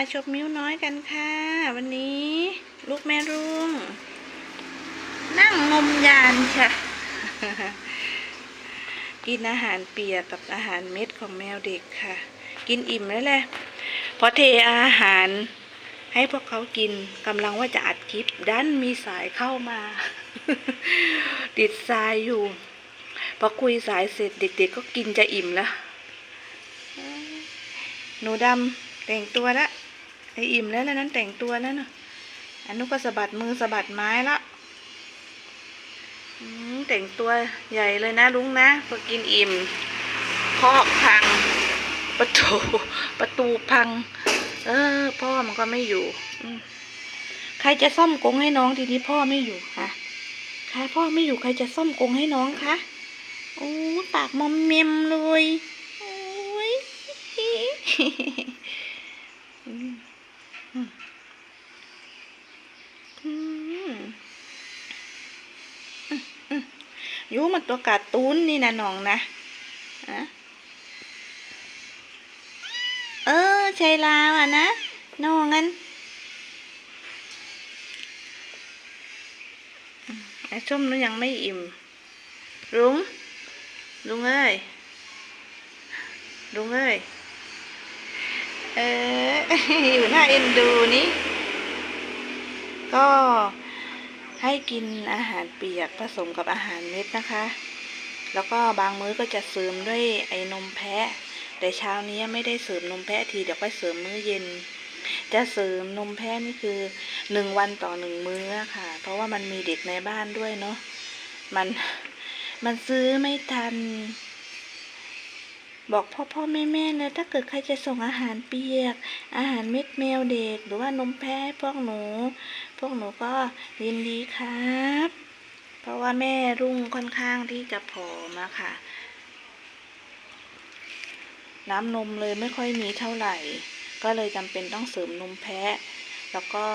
มาชมมิ้วน้อยกันค่ะ วันนี้ลูกแม่รุ่ง นั่งงมยานค่ะ กินอาหารเปียกกับอาหารเม็ดของแมวเด็กค่ะ กินอิ่มแล้วแหละพอเทอาหารให้พวกเขากินกำลังว่าจะอัดคลิปดันมีสายเข้ามา ติดสายอยู่ พอคุยสายเสร็จเด็กๆก็กินจะอิ่มแล้วหนูดำแต่งตัวละ ไออิ่มแล้วแล้วนั้นแต่งตัวแล้วนะอันนู้นก็สะบัดมือสะบัดไม้ละแต่งตัวใหญ่เลยนะลุงนะพอกินอิ่มคอกพัง ประตู ประตูพัง เออ พ่อมันก็ไม่อยู่ใครจะซ่อมกรงให้น้องทีนี้พ่อไม่อยู่ค่ะใครพ่อไม่อยู่ใครจะซ่อมกรงให้น้องคะโอ้ปากมอมเมมเลยโอ้ย ยูมันตัวการ์ตูนนี่นะน้องนะอะเออใช่ลาวอะนะน้องงั้นไอ้ส้มนั้นยังไม่อิ่มลุงลุงเอ้ยลุงเอ้ย เอออยู่หน้าเอ็นดูนี่ก็ให้กินอาหารเปียกผสมกับอาหารเม็ดนะคะ แล้วก็บางมื้อก็จะเสริมด้วยไอ้นมแพะ แต่เช้านี้ไม่ได้เสริมนมแพะทีเดี๋ยวก็เสริมมื้อเย็น จะเสริมนมแพะนี่คือหนึ่งวันต่อหนึ่งมื้อค่ะ เพราะว่ามันมีเด็กในบ้านด้วยเนาะ มัน มันซื้อไม่ทัน บอกพ่อพ่อแม่แม่นะถ้าเกิดใครจะส่งอาหารเปียก อาหารเม็ดแมวเด็ก หรือว่านมแพ้พวกหนู พวกหนูก็ยินดีครับ เพราะว่าแม่รุ่งค่อนข้างที่จะผอมอะค่ะ น้ำนมเลยไม่ค่อยมีเท่าไหร่ ก็เลยจำเป็นต้องเสริมนมแพะ แล้วก็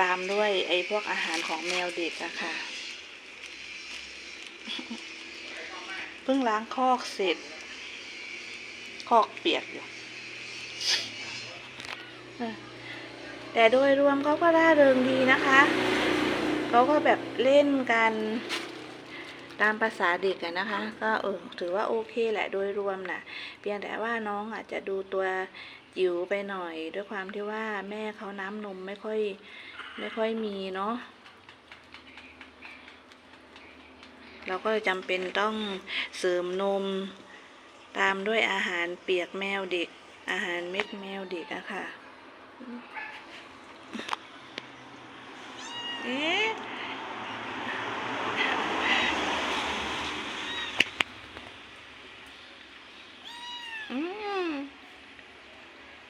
ตามด้วยไอ้พวกอาหารของแมวเด็กอะค่ะ เพิ่งล้างคอกเสร็จ คอกเปียกอยู่แต่โดยรวมเขาก็ร่าเริงดีนะคะเขาก็แบบเล่นกันตามภาษาเด็กอะนะคะ ก็เออถือว่าโอเคแหละโดยรวมน่ะ เพียงแต่ว่าน้องอาจจะดูตัวจิ๋วไปหน่อย ด้วยความที่ว่าแม่เขาน้ำนมไม่ค่อยไม่ค่อยมีเนาะ เราก็จำเป็นต้องเสริมนม ตามด้วยอาหารเปียกแมวเด็ก อาหารเม็ดแมวเด็กอะค่ะ